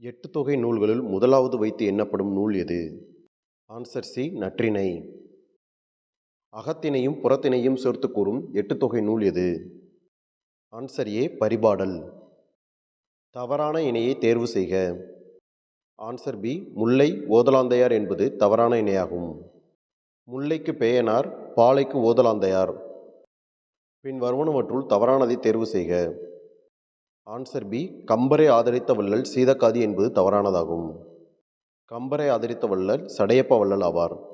எட்டு தொகை நூல்களுள் முதலாவது வைத்து எண்ணப்படும் நூல் எது? ஆன்சர் சி நற்றினை அகத்தினையும் புறத்தினையும் சேர்த்து கூறும் எட்டு தொகை நூல் எது? Answer A Paripadal. தவறான இணையை தேர்வு செய்க. ஆன்சர் பி முல்லை ஓதலாந்தையார் என்பது தவறான இணையாகும். முல்லைக்கு பேயனார் பாலைக்கு ஓதலாந்தையார். பின் வருவனவற்றுள் தவறானதை தேர்வு செய்க. ஆன்சர் பி கம்பரை ஆதரித்த வள்ளல் சீதக்காதி என்பது தவறானதாகும். கம்பரை ஆதரித்த வள்ளல் சடையப்ப வள்ளல் ஆவார்.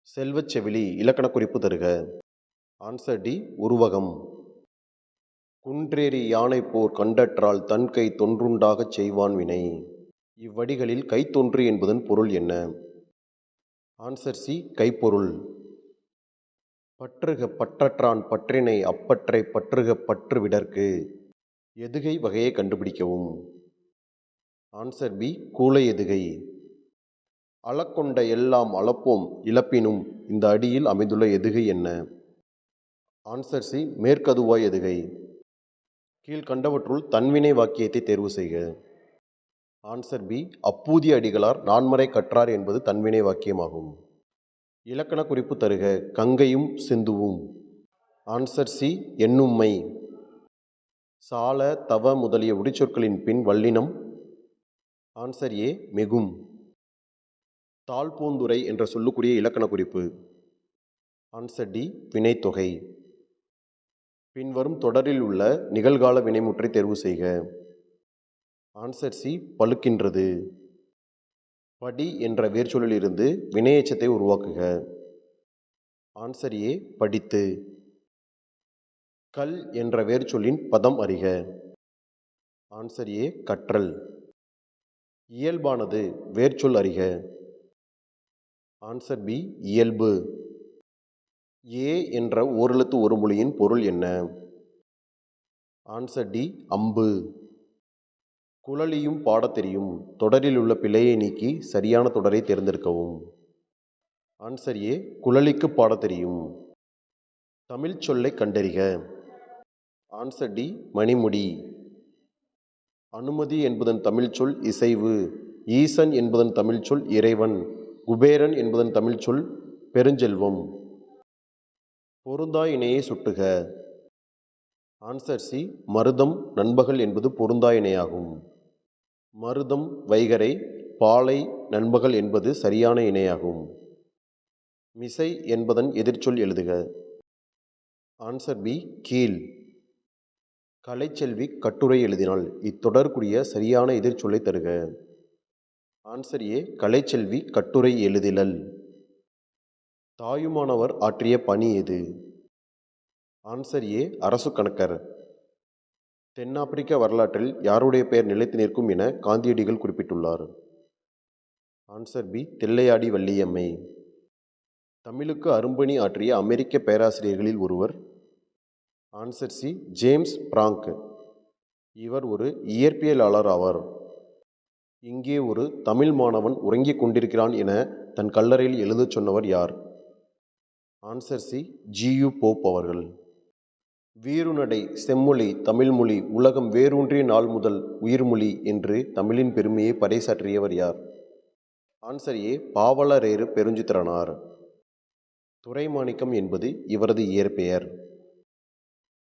செல்வச் செவிலி இலக்கண குறிப்பு தருக. ஆன்சர் டி உருவகம். குன்றேறி யானை போர் கண்டற்றால் தன் கை தொன்றுண்டாகச் செய்வான் வினை. இவ்வடிகளில் கைத்தொன்று என்பதன் பொருள் என்ன? ஆன்சர் சி கைப்பொருள். பற்றுக பற்றற்றான் பற்றினை அப்பற்றை பற்றுக பற்று விடற்கு. எதுகை வகையை கண்டுபிடிக்கவும். ஆன்சர் பி கூலை எதுகை. அளக்கொண்ட எல்லாம் அளப்போம் இழப்பினும் இந்த அடியில் அமைந்துள்ள எதுகை என்ன? ஆன்சர் சி மேற்கதுவாய் எதுகை. கீழ்கண்டவற்றுள் தன்வினை வாக்கியத்தை தேர்வு செய்க. ஆன்சர் பி அப்பூதிய அடிகளார் நான்மறை கற்றார் என்பது தன்வினை வாக்கியமாகும். இலக்கண குறிப்பு தருக கங்கையும் சிந்துவும். ஆன்சர் சி எண்ணும்மை. சால தவ முதலிய உடிச்சொற்களின் பின் வல்லினம். ஆன்சர் ஏ மிகும். தாழ்பூந்துரை என்ற சொல்லுக்குரிய இலக்கண குறிப்பு. ஆன்சர் டி வினைத்தொகை. பின்வரும் தொடரில் உள்ள நிகழ்கால வினைமுற்றை தேர்வு செய்க. ஆன்சர் சி பழுக்கின்றது. படி என்ற வேர்ச்சொல்லிலிருந்து வினையச்சத்தை உருவாக்குக. ஆன்சர் ஏ படித்து. கல் என்ற வேர்ச்சொல்லின் பதம் அறிக. ஆன்சர் ஏ கற்றல். இயல்பானது வேர்ச்சொல் அறிக. ஆன்சர் பி இயல்பு. ஏ என்ற ஓரெழுத்து ஒரு மொழியின் பொருள் என்ன? ஆன்சர் டி அம்பு. குழலியும் பாடத் தெரியும். தொடரில் உள்ள பிழையை நீக்கி சரியான தொடரை தேர்ந்தெடுக்கவும். ஆன்சர் ஏ குழலிக்கு பாடத் தெரியும். தமிழ் சொல்லை கண்டறிக. ஆன்சர் டி மணிமுடி. அனுமதி என்பதன் தமிழ்ச்சொல் இசைவு. ஈசன் என்பதன் தமிழ்ச்சொல் இறைவன். குபேரன் என்பதன் தமிழ்ச்சொல் பெருஞ்செல்வம். பொருந்தா இணையை சுட்டுக. ஆன்சர் சி மருதம் நண்பகல் என்பது பொருந்தா இணையாகும் மருதம் வைகரை பாலை நண்பகல் என்பது சரியான இணையாகும். மிசை என்பதன் எதிர்ச்சொல் எழுதுக. ஆன்சர் பி கீழ். கலைச்செல்வி கட்டுரை எழுதினாள். இத்தொடர்க்குரிய சரியான எதிர்ச்சொல்லை தருக. ஆன்சர் ஏ கலைச்செல்வி கட்டுரை எழுதிலல் தாயுமானவர் ஆற்றிய பணி எது? ஆன்சர் ஏ அரசு கணக்கர். தென்னாப்பிரிக்க வரலாற்றில் யாருடைய பெயர் நிலைத்து நிற்கும் என காந்தியடிகள் குறிப்பிட்டுள்ளார். Answer B Thillaiyadi Valliammai. தமிழுக்கு அரும்பணி ஆற்றிய அமெரிக்க பேராசிரியர்களில் ஒருவர் ஆன்சர் சி ஜேம்ஸ் பிராங்க் இவர் ஒரு இயற்பியலாளர் ஆவார். இங்கே ஒரு தமிழ் மாணவன் உறங்கிக் கொண்டிருக்கிறான் என தன் கல்லறையில் எழுதச் சொன்னவர் யார்? ஆன்சர் சி ஜியு போப் அவர்கள். வீருநடை செம்மொழி தமிழ்மொழி உலகம் வேரூன்றிய நாள் முதல் உயிர்மொழி என்று தமிழின் பெருமையை பறைசாற்றியவர் யார்? ஆன்சர் ஏ பாவலரேறு பெருஞ்சித்திரனார். துரைமாணிக்கம் என்பது இவரது இயற்பெயர்.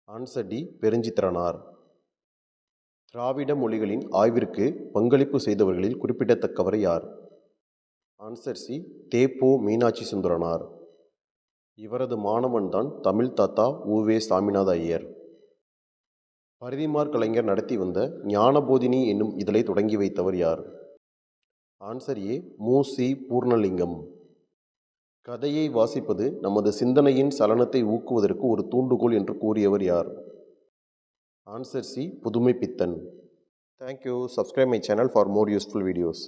Answer D Perunchithiranar. திராவிட மொழிகளின் ஆய்விற்கு பங்களிப்பு செய்தவர்களில் குறிப்பிடத்தக்கவர் யார்? Answer C. தேப்போ மீனாட்சி சுந்தரனார். இவரது மாணவன்தான் தமிழ் தாத்தா உவே சாமிநாத ஐயர். பரிதிமார் கலைஞர் நடத்தி வந்த ஞானபோதினி என்னும் இதழை தொடங்கி வைத்தவர் யார்? Answer A. மு. சி. பூர்ணலிங்கம். கதையை வாசிப்பது நமது சிந்தனையின் சலனத்தை ஊக்குவதற்கு ஒரு தூண்டுகோல் என்று கூறியவர் யார்? Answer C Pudhumaipithan thank you subscribe my channel for more useful videos